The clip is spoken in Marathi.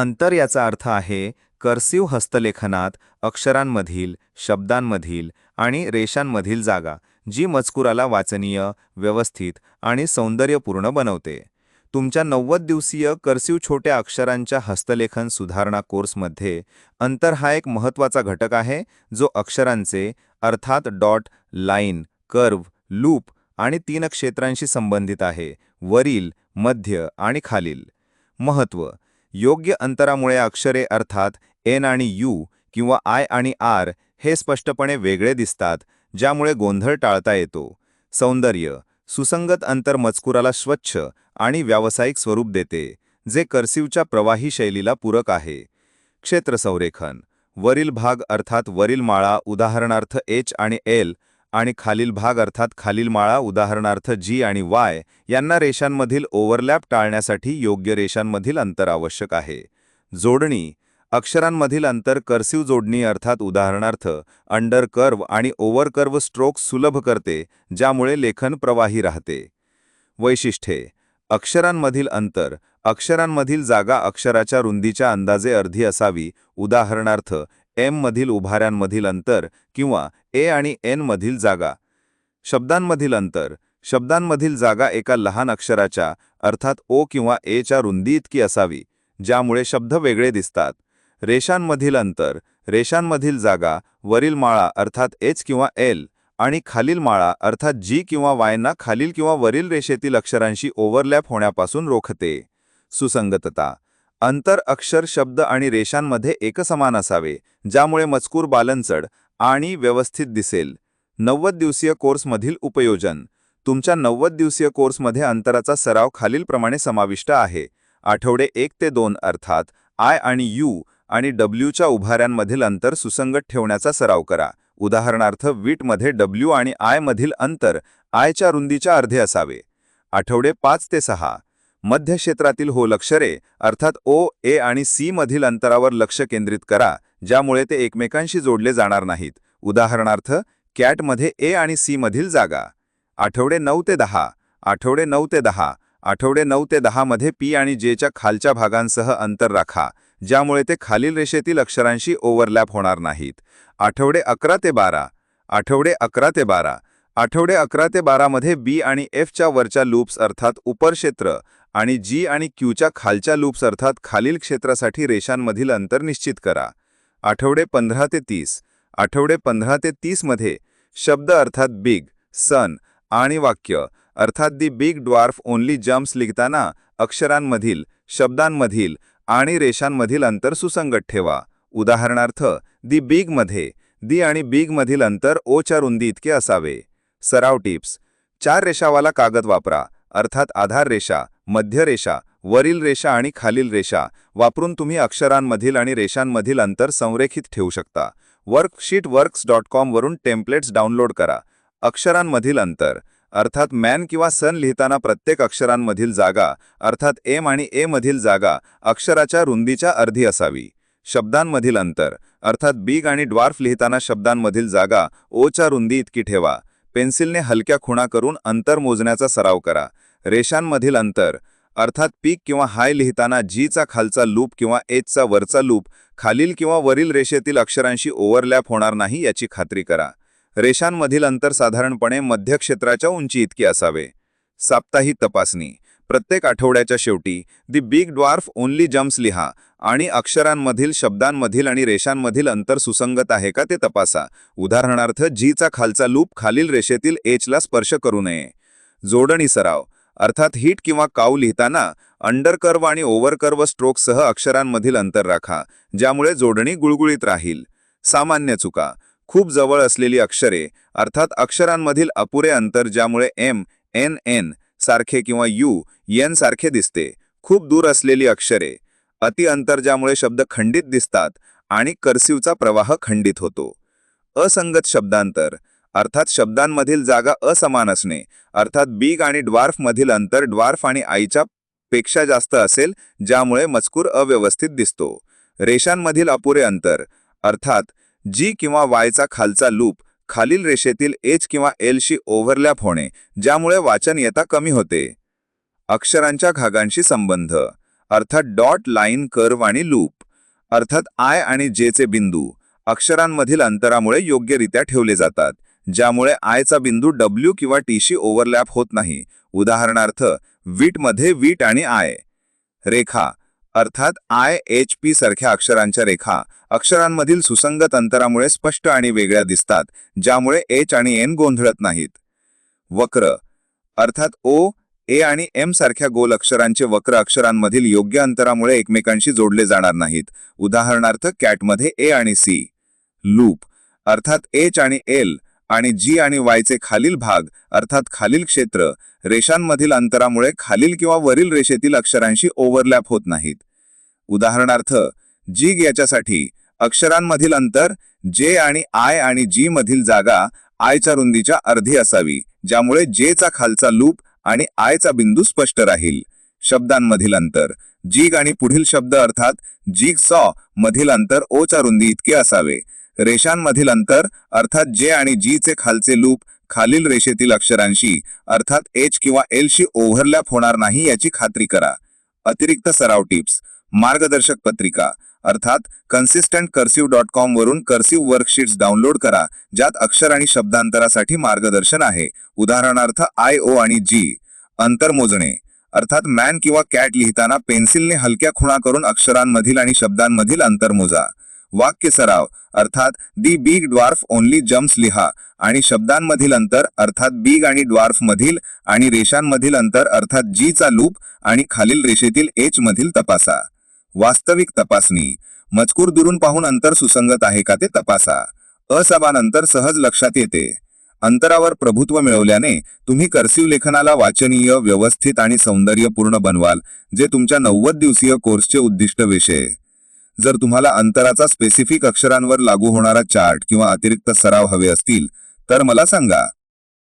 अंतर याचा अर्थ आहे कर्सिव हस्तलेखनात अक्षरांमधील शब्दांमधील आणि रेषांमधील जागा जी मजकुराला वाचनीय व्यवस्थित आणि सौंदर्यपूर्ण बनवते. तुमच्या नव्वद दिवसीय कर्सिव छोट्या अक्षरांच्या हस्तलेखन सुधारणा कोर्समध्ये अंतर हा एक महत्त्वाचा घटक आहे जो अक्षरांचे अर्थात डॉट लाईन कर्व लूप आणि तीन क्षेत्रांशी संबंधित आहे वरील मध्य आणि खालील. महत्त्व योग्य अंतरामुळे अक्षरे अर्थात एन आणि यू किंवा आय आणि आर हे स्पष्टपणे वेगळे दिसतात ज्यामुळे गोंधळ टाळता येतो. सौंदर्य सुसंगत अंतर मजकुराला स्वच्छ आणि व्यावसायिक स्वरूप देते जे कर्सिवच्या प्रवाही शैलीला पूरक आहे. क्षेत्र संरेखन वरील भाग अर्थात वरील माळा उदाहरणार्थ एच आणि एल आणि खालील भाग अर्थात खालील माळा उदाहरणार्थ जी आणि वाय यांना रेषांमधील ओव्हरलॅप टाळण्यासाठी योग्य रेषांमधील अंतर आवश्यक आहे. जोडणी अक्षरांमधील अंतर कर्सिव जोडणी अर्थात उदाहरणार्थ अंडर कर्व आणि ओव्हर कर्व स्ट्रोक सुलभ करते ज्यामुळे लेखन प्रवाही राहते. वैशिष्ट्ये अक्षरांमधील अंतर अक्षरांमधील जागा अक्षराच्या रुंदीच्या अंदाजे अर्धी असावी उदाहरणार्थ एम मधील उभाऱ्यांमधील अंतर किंवा ए आणि एन मधील जागा. शब्दांमधील अंतर. शब्दांमधील जागा एका लहान अक्षराच्या अर्थात ओ किंवा एच्या रुंदी इतकी असावी ज्यामुळे शब्द वेगळे दिसतात. रेषांमधील अंतर. रेषांमधील जागा वरील माळा अर्थात एच किंवा एल आणि खालील माळा अर्थात जी किंवा वायना खालील किंवा वरील रेषेतील अक्षरांशी ओव्हरलॅप होण्यापासून रोखते. सुसंगतता. अंतर अक्षर शब्द आणि रेषांमध्ये एकसमान असावे. ज्यामुळे मजकूर बालनचड आणि व्यवस्थित दिसेल. नव्वद दिवसीय कोर्समधील उपयोजन. तुमच्या नव्वद दिवसीय कोर्समध्ये अंतराचा सराव खालीलप्रमाणे समाविष्ट आहे. आठवडे एक ते दोन अर्थात आय आणि यू आणि डब्ल्यूच्या उभाऱ्यांमधील अंतर सुसंगत ठेवण्याचा सराव करा. उदाहरणार्थ वीटमध्ये डब्ल्यू आणि आय मधील अंतर आयच्या रुंदीच्या अर्धे असावे. आठवडे पाच ते सहा. मध्य क्षेत्रातील हो लक्षरे अर्थात ओ ए आणि सी मधील अंतरावर लक्ष केंद्रित करा. ज्यामुळे ते एकमेकांशी जोडले जाणार नाहीत. उदाहरणार्थ कॅटमध्ये ए आणि सी मधील जागा. आठवडे नऊ ते दहा. आठवडे नऊ ते दहा. आठवडे नऊ ते दहामध्ये पी आणि जेच्या खालच्या भागांसह अंतर राखा ज्यामुळे ते खालील रेषेतील अक्षरांशी ओव्हरलॅप होणार नाहीत. आठवडे अकरा ते बारा. आठवडे अकरा ते बारा. आठवडे अकरा ते बारामध्ये बी आणि एफच्या वरच्या लूप्स अर्थात उपर क्षेत्र आणि जी आणि क्यूच्या खालच्या लूप्स अर्थात खालील क्षेत्रासाठी रेषांमधील अंतर निश्चित करा. आठवडे पंधरा ते तीस. आठवडे पंधरा ते तीसमध्ये शब्द अर्थात बिग सन आणि वाक्य अर्थात the big dwarf only jumps लिखताना अक्षरांमधील शब्दांमधील आणि रेषांमधील अंतर सुसंगत ठेवा. उदाहरणार्थ दी बिगमध्ये दी आणि बिगमधील अंतर ओच्या रुंदी इतके असावे. सराव टिप्स. चार रेषावाला कागद वापरा अर्थात आधार रेषा मध्य रेषा वरील रेषा आणि खालील रेषा वापरून तुम्ही अक्षरांमधील आणि रेषांमधील अंतर संरेखित ठेवू शकता. वर्कशीट वर्क्स डॉट कॉमवरून टेम्पलेट्स डाउनलोड करा. अक्षरांमधील अंतर अर्थात मॅन किंवा सन लिहिताना प्रत्येक अक्षरांमधील जागा अर्थात एम आणि ए मधील जागा अक्षराच्या रुंदीच्या अर्धी असावी. शब्दांमधील अंतर अर्थात बिग आणि ड्वार्फ लिहिताना शब्दांमधील जागा ओच्या रुंदी इतकी ठेवा. पेन्सिलने हलक्या खुणा करून अंतर मोजण्याचा सराव करा. रेषांमधील अंतर अर्थात पीक किंवा हाय लिहिताना जीचा खालचा लूप किंवा एचचा वरचा लूप खालील किंवा वरील रेषेतील अक्षरांशी ओव्हरलॅप होणार नाही याची खात्री करा. रेषांमधील अंतर साधारणपणे मध्य क्षेत्राच्या उंची इतके असावे. साप्ताहिक तपासणी. प्रत्येक आठवड्याच्या शेवटी the big dwarf only jumps लिहा आणि अक्षरांमधील शब्दांमधील आणि रेषांमधील अंतर सुसंगत आहे का ते तपासा. उदाहरणार्थ जीचा खालचा लूप खालील रेषेतील एचला स्पर्श करू नये. जोडणी सराव. अर्थात हिट किंवा काऊ लिहिताना अंडरकर्व आणि ओव्हरकर्व स्ट्रोकसह अक्षरांमधील अंतर राखा ज्यामुळे जोडणी गुळगुळीत राहील. सामान्य चुका. खूप जवळ असलेली अक्षरे अर्थात अक्षरांमधील अपुरे अंतर ज्यामुळे एम एन एन सारखे किंवा यू एन सारखे दिसते. खूप दूर असलेली अक्षरे. अति अंतर ज्यामुळे शब्द खंडित दिसतात आणि कर्सिवचा प्रवाह खंडित होतो. असंगत शब्दांतर. अर्थात शब्दांमधील जागा असमान असणे. अर्थात बिग आणि ड्वार्फमधील अंतर ड्वार्फ आणि आईच्या पेक्षा जास्त असेल ज्यामुळे मजकूर अव्यवस्थित दिसतो. रेषांमधील अपुरे अंतर. अर्थात जी किंवा वायचा खालचा लूप खालील रेषेतील एच किंवा एलशी ओव्हरलॅप होणे ज्यामुळे वाचन येता कमी होते. अक्षरांच्या घागांशी संबंध. अर्थात डॉट लाईन कर्व आणि लूप. अर्थात आय आणि जेचे बिंदू. अक्षरांमधील अंतरामुळे योग्यरित्या ठेवले जातात. ज्यामुळे आयचा बिंदू डब्ल्यू किंवा टीशी ओव्हरलॅप होत नाही. उदाहरणार्थ वीटमध्ये वीट आणि आय रेखा अर्थात आय एच पी सारख्या अक्षरांच्या रेखा अक्षरांमधील सुसंगत अंतरामुळे स्पष्ट आणि वेगळ्या दिसतात ज्यामुळे एच आणि एन गोंधळत नाहीत. वक्र अर्थात ओ ए आणि एम सारख्या गोल अक्षरांचे वक्र अक्षरांमधील योग्य अंतरामुळे एकमेकांशी जोडले जाणार नाहीत. उदाहरणार्थ कॅटमध्ये ए आणि सी लूप अर्थात एच आणि एल आणि जी आणि वायचे खालील भाग अर्थात खालील क्षेत्र रेषांमधील अंतरामुळे खालील किंवा वरील रेषेतील अक्षरांशी ओव्हरलॅप होत नाहीत. उदाहरणार्थ जीग याच्यासाठी अक्षरांमधील अंतर जे आणि आय आणि जी मधील जागा आयच्या रुंदीच्या अर्धी असावी ज्यामुळे जेचा खालचा लूप आणि आयचा बिंदू स्पष्ट राहील. शब्दांमधील अंतर जीग आणि पुढील शब्द अर्थात जीग सॉ मधील अंतर ओच्या रुंदी इतके असावे. रेषांमधील अंतर अर्थात जे आणि जी चे खालचे लूप खालील रेषेतील अक्षरांशी अर्थात एच किंवा एलशी ओव्हरलॅप होणार नाही याची खात्री करा. अतिरिक्त सराव टिप्स. मार्गदर्शक पत्रिका. अर्थात कन्सिस्टंट कर्सिव्ह डॉट कॉम वरून कर्सिव्ह वर्कशीट्स डाउनलोड करा ज्यात अक्षर आणि शब्दांतरासाठी मार्गदर्शन आहे. उदाहरणार्थ आय ओ आणि जी अंतर मोजणे. अर्थात मॅन किंवा कॅट लिहिताना पेन्सिलने हलक्या खुणा करून अक्षरांमधील आणि शब्दांमधील अंतर मोजा. वाक्य सराव अर्थात the big dwarf only jumps लिहा आणि शब्दांमधील अंतर अर्थात बिग आणि ड्वार्फ मधील आणि रेषांमधील अंतर अर्थात जी चा लूप आणि खालील रेषेतील एच मधील तपासा. वास्तविक तपासणी. मजकूर दुरून पाहून अंतर सुसंगत आहे का ते तपासा. असमान अंतर सहज लक्षात येते. अंतरावर प्रभुत्व मिळवल्याने तुम्ही कर्सिव लेखनाला वाचनीय व्यवस्थित आणि सौंदर्यपूर्ण बनवाल जे तुमच्या नव्वद दिवसीय कोर्सचे उद्दिष्ट विषय जर तुम्हाला अंतराचा स्पेसिफिक अक्षरांवर लागू होणारा चार्ट किंवा अतिरिक्त सराव हवे असतील तर मला सांगा.